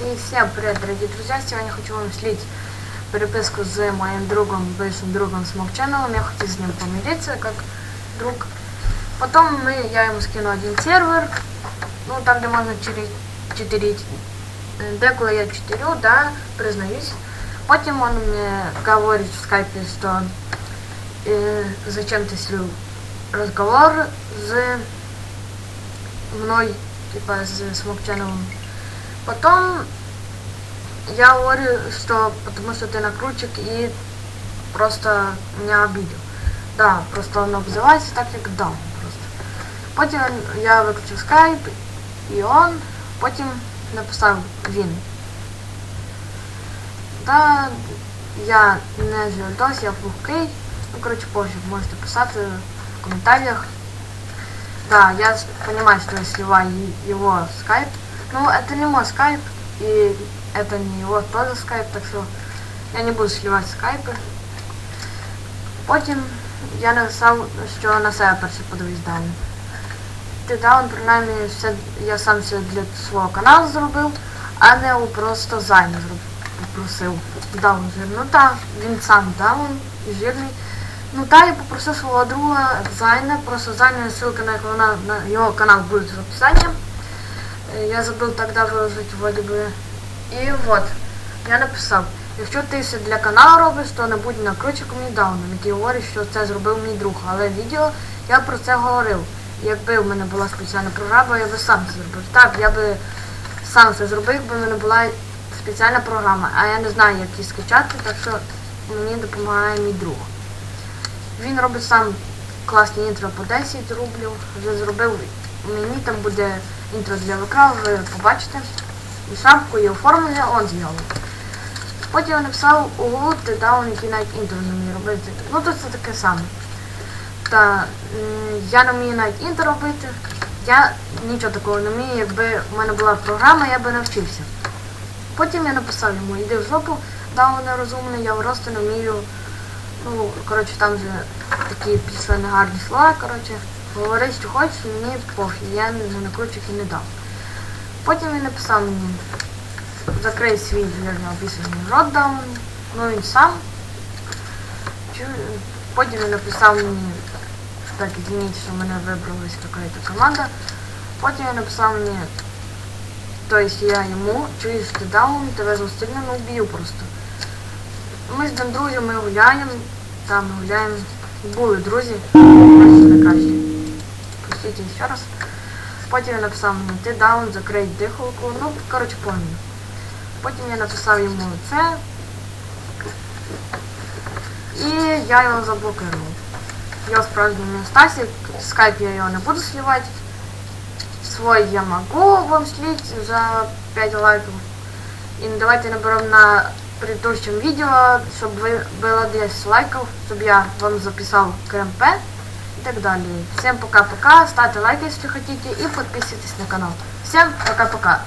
И всем привет, дорогие друзья! Сегодня хочу вам слить переписку с моим другом, бывшим другом Smoke Channel. Я хочу с ним помириться, как друг. Потом мы, я ему скину один сервер, ну там, где можно читерить. Е, Деколи я читерю, да, признаюсь. Потім он мне говорит в скайпе, что э, зачем ты слил разговор с мной, типа, с смокчаном. Потом я говорю, что потому что ты накрутчик и просто меня обидел. Да, просто он обзывается так, як даун просто. Потім я виключив скайп, і он потім написав він. Да, я не зв'язався, я пухкий. Ну, коротше, пофіг, можете писати в коментарях. Да, я с- понимаю, что я сливаю е- его скайп. Ну, это не мой скайп, и это не его тоже скайп, так что я не буду сливати скайпи. Потім я написав, що на себе перше подивись даун. Ти даун, принаймні, все, я сам все для свого каналу зробив, а не у просто займ зробив. Попросив. Даун жир. Ну так, він сам даун і жирний. Ну та я попросив свого друга Зайна, просто Зайна, ссылка на його, на, на його канал буде в описании. Е, Я забыл тогда выложить вроде бы. І от, я написав, якщо ти все для каналу робиш, то не будь накручиком і дауном, який говорить, що це зробив мій друг. Але відео я про це говорив. Якби в мене була спеціальна програма, я би сам це зробив. Так, я би сам це зробив, якби в мене була спеціальна програма. А я не знаю, як її скачати, так що мені допомагає мій друг. Він робить сам класні інтро по 10 рублів. Вже зробив мені там буде інтро для ВК, ви побачите. І шапку, і оформлення он зробив. Потім я написав угу, ти даун, який навіть інтро не вміє робити. Ну тут це таке саме. Та я не вмію навіть інтро робити. Я нічого такого не вмію, якби в мене була програма, я би навчився. Потім я написав йому, іди в жопу, даун нерозумний, я просто не вмію. Ну, коротше, там вже такі пішли негарні слова, коротше. Говори, що хочеш, мені пофіг, я не накручик і не дав. Потім він написав мені, закрий свій вірно описаний рот даун, ну він сам. Потім він написав мені, так, извините, що мене вибралась какая-то команда. Потім він написав мені, то есть я йому, чуєш ти даун, тебе зустріну, ну вб'ю просто. Ми з друзями гуляємо, там гуляємо. Були друзі, наші найкращі. Простите ще раз. Потім я написав мені, ти даун, закрий дихалку. Ну, коротше, помню. Потім я написав йому це. І я його заблокував. Його справжній ім'я Стасік, скайп я його не буду сливати. Свой я могу вам слить за 5 лайков. И давайте наберем на предыдущем видео, чтобы вы было 10 лайков, чтобы я вам записал КМП и так далее. Всем пока-пока, ставьте лайки, если хотите, и подписывайтесь на канал. Всем пока-пока.